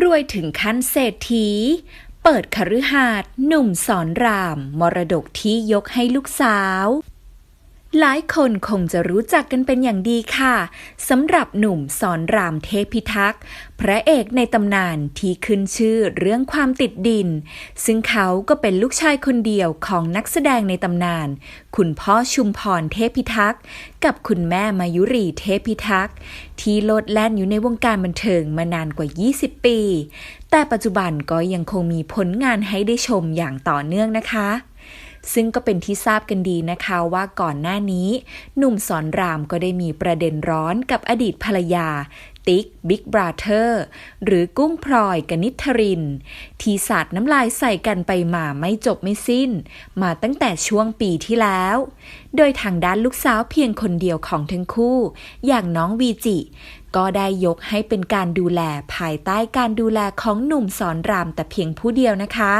รวยถึงขั้นเศรษฐี เปิดคฤหาสน์หนุ่มสอนราม มรดกที่ยกให้ลูกสาว หลายคนคงจะรู้จักกันเป็นอย่างดีค่ะสำหรับหนุ่มสอนรามเทพิทักษ์พระเอกในตำนานที่ขึ้นชื่อเรื่องความติดดิน ซึ่งเขาก็เป็นลูกชายคนเดียวของนักแสดงในตำนาน คุณพ่อชุมพรเทพิทักษ์กับคุณแม่มายุรีเทพิทักษ์ที่โลดแล่นอยู่ในวงการบันเทิงมานานกว่า 20 ปี แต่ปัจจุบันก็ยังคงมีผลงานให้ได้ชมอย่างต่อเนื่องนะคะ ซึ่งก็เป็นที่ทราบกันดีนะคะว่าก่อนหน้านี้ หนุ่มสอนรามก็ได้มีประเด็นร้อนกับอดีตภรรยา ติ๊กบิ๊กบราเธอร์หรือกุ้งพลอยกนิษฐริน ที่สาดน้ำลายใส่กันไปมาไม่จบไม่สิ้น มาตั้งแต่ช่วงปีที่แล้ว โดยทางด้านลูกสาวเพียงคนเดียวของทั้งคู่ อย่างน้องวีจิก็ได้ยกให้เป็นการดูแลภายใต้การดูแลของหนุ่มสอนรามแต่เพียงผู้เดียวนะคะ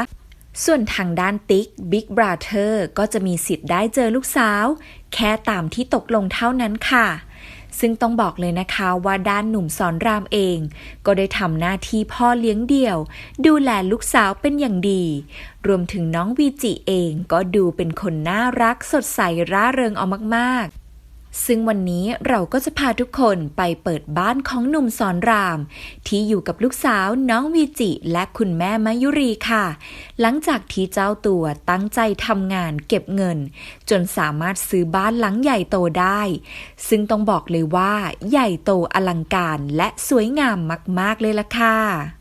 ส่วนทางด้านติ๊กบิ๊กบราเธอร์ก็จะมีสิทธิ์ได้เจอลูกสาว แค่ตามที่ตกลงเท่านั้นค่ะ ซึ่งต้องบอกเลยนะคะว่าด้านหนุ่มสอนรามเอง ก็ได้ทำหน้าที่พ่อเลี้ยงเดี่ยว ดูแลลูกสาวเป็นอย่างดี รวมถึงน้องวีจิเองก็ดูเป็นคนน่ารักสดใสร่าเริงเอามากๆ ซึ่งวันนี้เราก็จะพาทุกคนไปเปิดบ้านของหนุ่มสอนราม ที่อยู่กับลูกสาวน้องวีจิ และคุณแม่มายุรีค่ะ หลังจากที่เจ้าตัวตั้งใจทำงานเก็บเงิน จนสามารถซื้อบ้านหลังใหญ่โตได้ ซึ่งต้องบอกเลยว่าใหญ่โตอลังการและสวยงามมาก ๆ เลยล่ะค่ะ